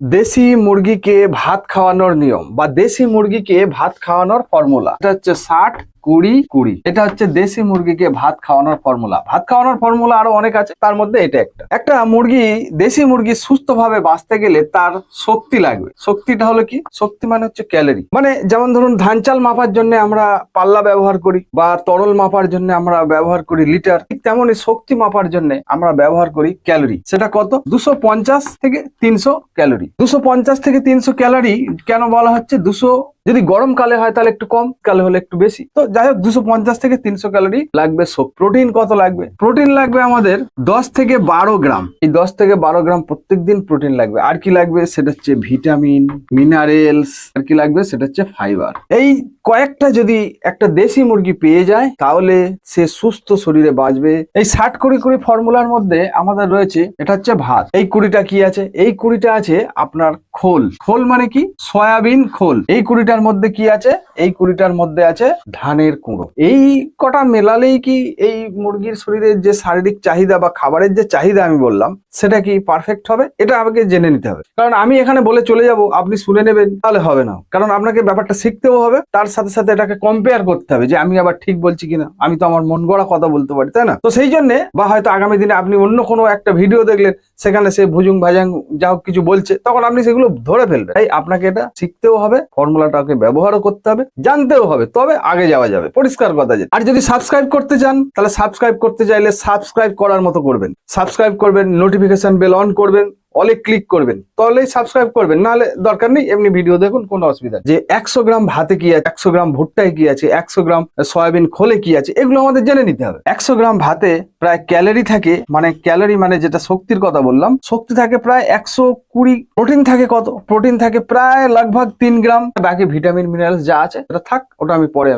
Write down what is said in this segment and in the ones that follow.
দেশি মুরগিকে ভাত খাওয়ানোর নিয়ম বা দেশি মুরগিকে ভাত খাওয়ানোর ফর্মুলা। এটা হচ্ছে ষাট কুড়ি কুড়ি। এটা হচ্ছে দেশি মুরগিকে ভাত খাওয়ানোর ফর্মুলা। ভাত খাওয়ানোর ফর্মুলা আরও অনেক আছে, তার মধ্যে এটা একটা। একটা মুরগি, দেশি মুরগি সুস্থভাবে বাঁচতে গেলে তার শক্তি লাগবে। শক্তিটা হলো কি? শক্তি মানে হচ্ছে ক্যালোরি। মানে যেমন ধরুন, ধান চাল মাপার জন্য আমরা পাল্লা ব্যবহার করি বা তরল মাপার জন্য আমরা ব্যবহার করি লিটার, ঠিক তেমনই শক্তি মাপার জন্য আমরা ব্যবহার করি ক্যালোরি। সেটা কত? দুশো থেকে তিনশো ক্যালোরি। দুশো থেকে তিনশো ক্যালোরি কেন বলা হচ্ছে? দুশো যদি গরমকালে হয় তাহলে একটু কম, কালে হলে একটু বেশি। তো যাই হোক, দুশো পঞ্চাশ থেকে তিনশো ক্যালোরি লাগবে। সব প্রোটিন কত লাগবে? প্রোটিন লাগবে আমাদের দশ থেকে বারো গ্রাম। এই দশ থেকে বারো গ্রাম প্রত্যেক দিন প্রোটিন লাগবে। আর কি লাগবে? সেটা হচ্ছে ভিটামিন মিনারেলস আর কি লাগবে? সেটা হচ্ছে ফাইবার এই কয়েকটা যদি একটা দেশি মুরগি পেয়ে যায়, তাহলে সে সুস্থ শরীরে বাঁচবে। এই ষাট কুড়ি কুড়ি ফর্মুলার মধ্যে আমাদের রয়েছে, এটা হচ্ছে ভাত। এই কুড়িটা কি আছে? এই কুড়িটা আছে আপনার খোল। খোল মানে কি? সয়াবিন খোল। এই কুড়িটার মধ্যে কি আছে? এই কুড়িটার মধ্যে আছে ধানের কুঁড়ো। এই কটা মেলালেই কি এই মুরগির শরীরের যে শারীরিক চাহিদা বা খাবারের যে চাহিদা আমি বললাম, সেটা কি পারফেক্ট হবে? এটা আমাকে জেনে নিতে হবে। কারণ আমি এখানে বলে চলে যাব, আপনি শুনে নেবেন, তাহলে হবে না। কারণ আপনাকে ব্যাপারটা শিখতেও হবে, তার সাথে সাথে এটাকে কম্পেয়ার করতে হবে যে আমি আবার ঠিক বলছি কিনা। আমি তো আমার মন গড়া কথা বলতে পারি, তাই না? তো সেই জন্য, বা হয়তো আগামী দিনে আপনি অন্য কোনো একটা ভিডিও দেখলেন সেখানে সে ভুজুং ভাজাং যা কিছু বলছে, তখন আপনি সেগুলো ধরে ফেলবেন। তাই আপনাকে এটা শিখতেও হবে, ফর্মুলাটাকে ব্যবহারও করতে হবে, জানতেও হবে, তবে আগে যাওয়া যাবে। পরিষ্কার কথা যে আর যদি সাবস্ক্রাইব করতে চান, তাহলে সাবস্ক্রাইব করতে চাইলে সাবস্ক্রাইব করার মতো করবেন। সাবস্ক্রাইব করবেন, নোটিফিকেশন বেল অন করবেন অলে ক্লিক করবেন। তাহলেই সাবস্ক্রাইব করবেন। নাহলে দরকার নেই, এমনি ভিডিও দেখুন, কোনো অসুবিধা যে একশো গ্রাম ভাতে কি আছে, একশো গ্রাম ভুট্টায় কি আছে, একশো গ্রাম সয়াবিন খোলে কি আছে, এগুলো আমাদের জেনে নিতে হবে। একশো গ্রাম ভাতে প্রায় ক্যালোরি থাকে মানে ক্যালোরি মানে যেটা শক্তির কথা বললাম, শক্তি থাকে প্রায় একশো কুড়ি প্রোটিন থাকে কত? প্রোটিন থাকে প্রায় লগভগ তিন গ্রাম। বাকি ভিটামিন মিনারেলস যা আছে এটা থাক, ওটা আমি পরে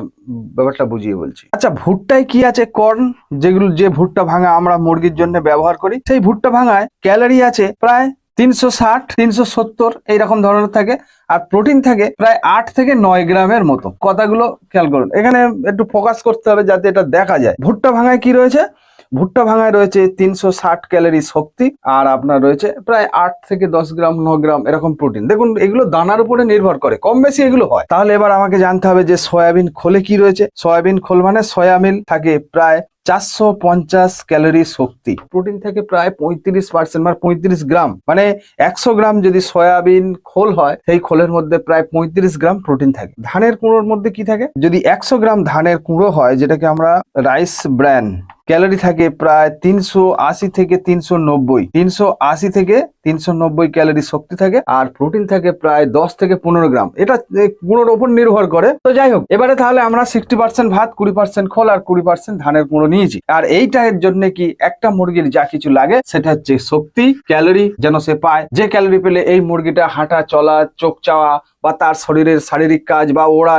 ব্যাপারটা বুঝিয়ে বলছি। আচ্ছা ভুট্টায় কি আছে কর্ন যেগুলো, যে ভুট্টা ভাঙা আমরা মুরগির জন্য ব্যবহার করি, সেই ভুট্টা ভাঙায় ক্যালোরি আছে প্রায় তিনশো ষাট, তিনশো সত্তর এইরকম ধরনের থাকে আর প্রোটিন থাকে প্রায় আট থেকে নয় গ্রামের মতো। কথাগুলো খেয়াল করুন। এখানে একটু ফোকাস করতে হবে যাতে এটা দেখা যায়। ভুট্টা ভাঙায় কি রয়েছে? ভুট্টা ভাঙায় রয়েছে তিনশো ষাট ক্যালোরি শক্তি আর আপনার রয়েছে প্রায় আট থেকে দশ গ্রাম, ন গ্রাম এরকম প্রোটিন দেখুন, এগুলো দানার উপরে নির্ভর করে। কম বেশি এগুলো হয়। তাহলে এবার আমাকে জানতে হবে যে সয়াবিন খোলে কি রয়েছে? সয়াবিন খোল মানে সয়াবিন থাকে প্রায় চারশো পঞ্চাশ ক্যালোরি শক্তি। প্রোটিন থেকে প্রায় পঁয়ত্রিশ পার্সেন্ট মানে পঁয়ত্রিশ গ্রাম মানে একশো গ্রাম যদি সয়াবিন খোল হয়, সেই খোলের মধ্যে প্রায় পঁয়ত্রিশ গ্রাম প্রোটিন থাকে। ধানের কুঁড়োর মধ্যে কি থাকে? যদি একশো গ্রাম ধানের কুঁড়ো হয়, যেটাকে আমরা রাইস ব্র্যান, ক্যালোরি থাকে প্রায় তিনশো আশি থেকে তিনশো নব্বই, তিনশো আশি থেকে তিনশো নব্বই ক্যালোরি শক্তি থাকে আর প্রোটিন থাকে প্রায় দশ থেকে পনেরো গ্রাম। এটা এ, কুঁড়োর ওপর নির্ভর করে। তো যাই হোক এবারে তাহলে আমরা সিক্সটি পার্সেন্ট ভাত কুড়ি পার্সেন্ট খোল আর কুড়ি পার্সেন্ট ধানের কুঁড়ো নিয়েছি। আর এইটার জন্য কি একটা মুরগির যা কিছু লাগে সেটা হচ্ছে শক্তি ক্যালোরি যেন সে পায়। যে ক্যালোরি পেলে এই মুরগিটা হাঁটা চলা চোখ চাওয়া বা তার শরীরের শারীরিক কাজ বা ওড়া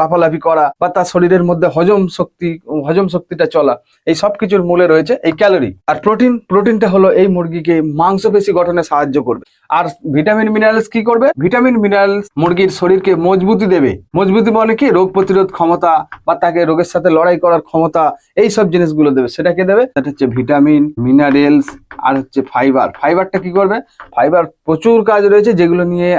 লাফালাফি করা বা তার শরীরের মধ্যে হজম শক্তি, হজম শক্তিটা চলা, এই সব কিছুর মূলে রয়েছে এই ক্যালোরি। আর প্রোটিন, প্রোটিনটা হলো এই মুরগিকে মাংসপেশি গঠনে সাহায্য করবে। আর ভিটামিন মিনারেলস কি করবে? ভিটামিন মিনারেলস মুরগির শরীরকে মজবুতি দেবে। মজবুতি মানে কি? রোগ প্রতিরোধ ক্ষমতা বা তাকে রোগের সাথে লড়াই করার ক্ষমতা, এই সব জিনিসগুলো দেবে। সেটাকে দেবে, সেটা হচ্ছে ভিটামিন, মিনারেলস আর হচ্ছে ফাইবার। ফাইবারটা কি করবে? ফাইবার প্রচুর কাজ রয়েছে যেগুলো নিয়ে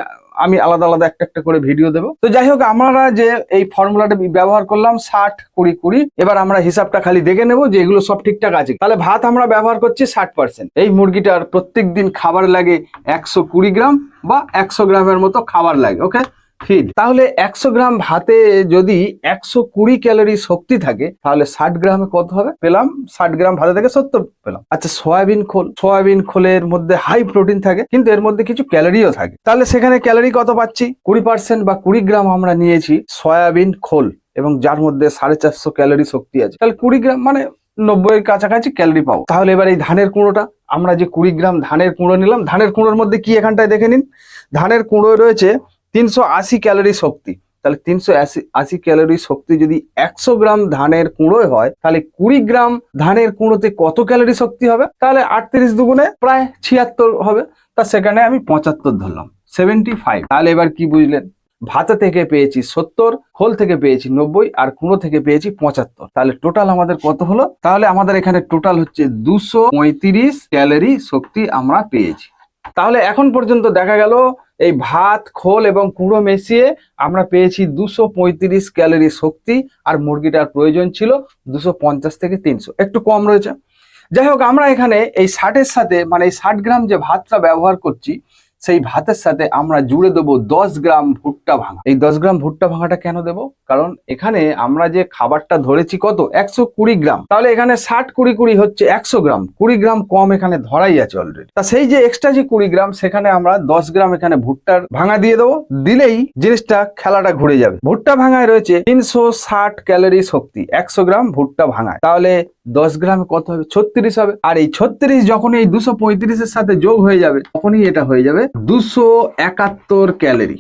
আমি আলাদা আলাদা একটা একটা করে ভিডিও দেবো। তো যাই হোক, আমরা যে এই ফর্মুলাটা ব্যবহার করলাম ষাট, কুড়ি কুড়ি, এবার আমরা হিসাবটা খালি দেখে নেব যে এগুলো সব ঠিকঠাক আছে তাহলে ভাত আমরা ব্যবহার করছি ষাট পার্সেন্ট এই মুরগিটার প্রত্যেক দিন খাবার লাগে একশো কুড়ি গ্রাম বা একশো গ্রামের মতো খাবার লাগে ওকে ফিড। তাহলে একশো গ্রাম ভাতে যদি একশো কুড়ি ক্যালোরি শক্তি থাকে, তাহলে ষাট গ্রামে কত হবে? পেলাম ষাট গ্রাম ভাতে থেকে সত্তর পেলাম। আচ্ছা সয়াবিন খোল। সয়াবিন খোলের মধ্যে হাই প্রোটিন থাকে, কিন্তু এর মধ্যে কিছু ক্যালোরিও থাকে। তাহলে সেখানে ক্যালোরি কত পাচ্ছি? কুড়ি পার্সেন্ট বা কুড়ি গ্রাম আমরা নিয়েছি সয়াবিন খোল, এবং যার মধ্যে সাড়ে চারশো ক্যালোরি শক্তি আছে। তাহলে কুড়ি গ্রাম মানে নব্বই কাছাকাছি ক্যালোরি পাবো। তাহলে এবার এই ধানের কুঁড়োটা, আমরা যে কুড়ি গ্রাম ধানের কুঁড়ো নিলাম, ধানের কুঁড়োর মধ্যে কি এখানটায় দেখে নিন? ধানের কুঁড়ো রয়েছে তিনশো আশি ক্যালোরি শক্তি। তাহলে তিনশো আশি ক্যালোরি শক্তি যদি একশো গ্রাম ধানের কুঁড়োয় হয়, তাহলে কুড়ি গ্রাম ধানের কুঁড়োতে কত ক্যালোরি শক্তি হবে? তাহলে আটত্রিশ দুগুণে প্রায় ছিয়াত্তর হবে। তা সেখানে আমি পঁচাত্তর ধরলাম সেভেন্টি ফাইভ তাহলে এবার কি বুঝলেন? ভাতে থেকে পেয়েছি সত্তর, খোল থেকে পেয়েছি নব্বই, আর কুঁড়ো থেকে পেয়েছি পঁচাত্তর। তাহলে টোটাল আমাদের কত হলো? তাহলে আমাদের এখানে টোটাল হচ্ছে দুশো ক্যালোরি শক্তি আমরা পেয়েছি। তাহলে এখন পর্যন্ত দেখা গেল এই ভাত, খোল এবং কুড়ো মিশিয়ে আমরা পেয়েছি দুশো পঁয়ত্রিশ ক্যালোরি শক্তি আর মুরগিটার প্রয়োজন ছিল দুশো পঞ্চাশ থেকে তিনশো। একটু কম রয়েছে। যাই হোক, আমরা এখানে এই ষাটের সাথে মানে এই ষাট গ্রাম যে ভাতটা ব্যবহার করছি সেই ভাতের সাথে আমরা জুড়ে দেবো দশ গ্রাম ভুট্টা ভাঙা। এই দশ গ্রাম ভুট্টা ভাঙাটা কেন দেবো? কারণ এখানে আমরা যে খাবারটা ধরেছি কত? একশো কুড়ি গ্রাম। তাহলে এখানে ষাট কুড়ি কুড়ি হচ্ছে একশো গ্রাম। কুড়ি গ্রাম কম এখানে ধরাই আছে অলরেডি তা সেই যে এক্সট্রা যে কুড়ি গ্রাম, সেখানে আমরা দশ গ্রাম এখানে ভুট্টার ভাঙা দিয়ে দেবো। দিলেই জিনিসটা খেলাটা ঘুরে যাবে। ভুট্টা ভাঙায় রয়েছে তিনশো ষাট ক্যালোরি শক্তি, একশো গ্রাম ভুট্টা ভাঙায়। তাহলে দশ গ্রামে কত হবে? ছত্রিশ হবে। আর এই ছত্রিশ যখন এই দুশো পঁয়ত্রিশের সাথে যোগ হয়ে যাবে, তখনই এটা হয়ে যাবে দুশো একাত্তর ক্যালোরি।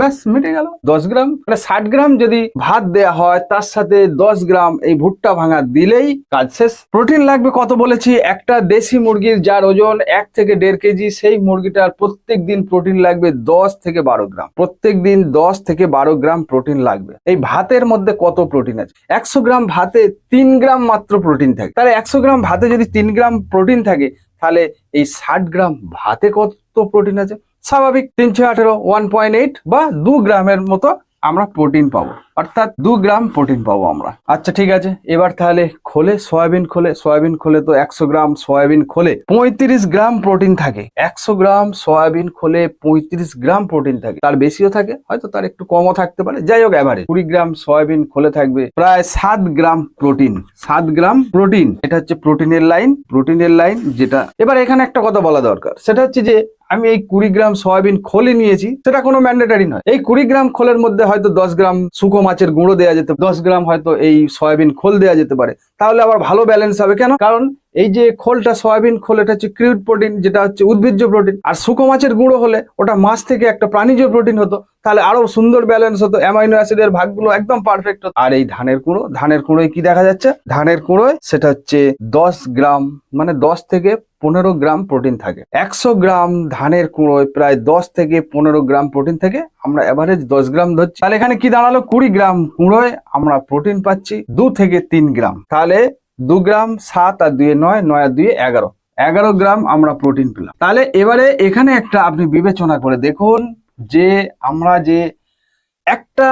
ব্যাস, মিটে গেল। দশ গ্রাম মানে ষাট গ্রাম যদি ভাত দেয়া হয়, তার সাথে দশ গ্রাম এই ভুট্টা ভাঙা দিলেই কাজ শেষ। প্রোটিন লাগবে কত বলেছি? একটা দেশি মুরগির যার ওজন এক থেকে দেড় কেজি, সেই মুরগিটার প্রত্যেক দিন প্রোটিন লাগবে দশ থেকে বারো গ্রাম। প্রত্যেক দিন দশ থেকে বারো গ্রাম প্রোটিন লাগবে। এই ভাতের মধ্যে কত প্রোটিন আছে? একশো গ্রাম ভাতে তিন গ্রাম মাত্র প্রোটিন থাকে। তাহলে একশো গ্রাম ভাতে যদি তিন গ্রাম প্রোটিন থাকে, তাহলে এই ষাট গ্রাম ভাতে কত প্রোটিন আছে? স্বাভাবিক তিনশো আঠেরো ওয়ান পয়েন্ট এইট বা দু গ্রামের মতো আমরা প্রোটিন পাবো। অর্থাৎ দু গ্রাম প্রোটিন পাবো আমরা। আচ্ছা ঠিক আছে। এবার তাহলে খোলে, সয়াবিন খোলে। সয়াবিন খোলে তো একশো গ্রাম সয়াবিন খোলে পঁয়ত্রিশ গ্রাম প্রোটিন থাকে। একশো গ্রাম সয়াবিন খোলে পঁয়ত্রিশ গ্রাম প্রোটিন থাকে। তার বেশিও থাকে, হয়তো তার একটু কমও থাকতে পারে। যাই হোক এভারেজ কুড়ি গ্রাম সয়াবিন খোলে থাকবে প্রায় সাত গ্রাম প্রোটিন সাত গ্রাম প্রোটিন এটা হচ্ছে প্রোটিনের লাইন প্রোটিনের লাইন যেটা এবার এখানে একটা কথা বলা দরকার। সেটা হচ্ছে যে, আমি এই কুড়ি গ্রাম সয়াবিন খোলে নিয়েছি, সেটা কোনো ম্যান্ডেটারি নয়। এই কুড়ি গ্রাম খোলের মধ্যে হয়তো দশ গ্রাম শুকো মাছের গুঁড়ো দেওয়া যেতে দশ গ্রাম হয়তো এই সয়াবিন খোল দেওয়া যেতে পারে, তাহলে আবার ভালো ব্যালেন্স হবে কেন? কারণ এই যে খোলটা সয়াবিন খোল, এটা হচ্ছে ক্রিউড প্রোটিন যেটা হচ্ছে উদ্ভিজ্জ প্রোটিন আর শুকো মাছের গুঁড়ো হলে ওটা মাছ থেকে একটা প্রাণীজ প্রোটিন হতো, তাহলে আরও সুন্দর ব্যালেন্স হতো অ্যামাইনো অ্যাসিডের ভাগগুলো একদম পারফেক্ট হতো। আর এই ধানের কুঁড়ো ধানের কুঁড়োয় কি দেখা যাচ্ছে? ধানের কুঁড়োয় সেটা হচ্ছে দশ গ্রাম মানে দশ থেকে পনেরো গ্রাম প্রোটিন থাকে। একশো গ্রাম ধানের কুঁড়োয় প্রায় দশ থেকে পনেরো গ্রাম প্রোটিন থেকে। আমরা এভারেজ দশ গ্রাম ধরছি। তাহলে এখানে কি দাঁড়াল? কুড়ি গ্রাম কুঁড়োয় আমরা প্রোটিন পাচ্ছি দু থেকে তিন গ্রাম। তাহলে দু গ্রাম সাত আর দুয়ে নয় নয় আর দুয়ে এগারো। এগারো গ্রাম আমরা প্রোটিন পেলাম। তাহলে এবারে এখানে একটা আপনি বিবেচনা করে দেখুন যে আমরা যে একটা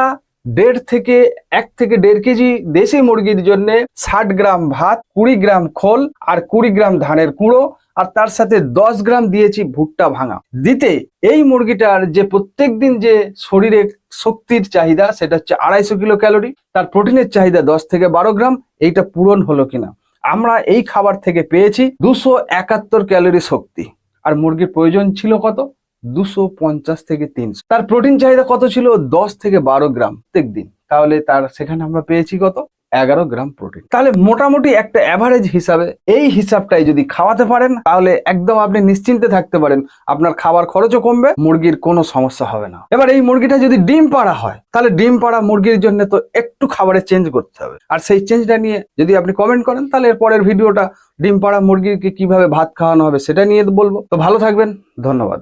দেড় থেকে এক থেকে দেড় কেজি দেশি মুরগির জন্য ষাট গ্রাম ভাত, কুড়ি গ্রাম খোল আর কুড়ি গ্রাম ধানের কুঁড়ো আর তার সাথে দশ গ্রাম দিয়েছি ভুট্টা ভাঙা। দিতে এই মুরগিটার যে প্রত্যেক দিন যে শরীরে শক্তির চাহিদা, সেটা হচ্ছে আড়াইশো কিলো ক্যালোরি, তার প্রোটিনের চাহিদা দশ থেকে বারো গ্রাম, এইটা পূরণ হলো কিনা। আমরা এই খাবার থেকে পেয়েছি দুশো একাত্তর ক্যালোরি শক্তি। আর মুরগির প্রয়োজন ছিল কত? দুশো পঞ্চাশ থেকে তিনশো। তার প্রোটিন চাহিদা কত ছিল? দশ থেকে বারো গ্রাম প্রত্যেক দিন। তাহলে তার সেখানে আমরা পেয়েছি কত? এগারো গ্রাম প্রোটিন তাহলে মোটামুটি একটা অ্যাভারেজ হিসাবে এই হিসাবটাই যদি খাওয়াতে পারেন, তাহলে একদম আপনি নিশ্চিন্তে থাকতে পারেন, আপনার খাবার খরচও কমবে, মুরগির কোনো সমস্যা হবে না। এবার এই মুরগিটা যদি ডিম পাড়া হয়, তাহলে ডিম পাড়া মুরগির জন্য তো একটু খাবারে চেঞ্জ করতে হবে। আর সেই চেঞ্জটা নিয়ে যদি আপনি কমেন্ট করেন, তাহলে এর পরের ভিডিওটা ডিম পাড়া মুরগিকে কীভাবে ভাত খাওয়ানো হবে সেটা নিয়ে বলব। তো ভালো থাকবেন, ধন্যবাদ।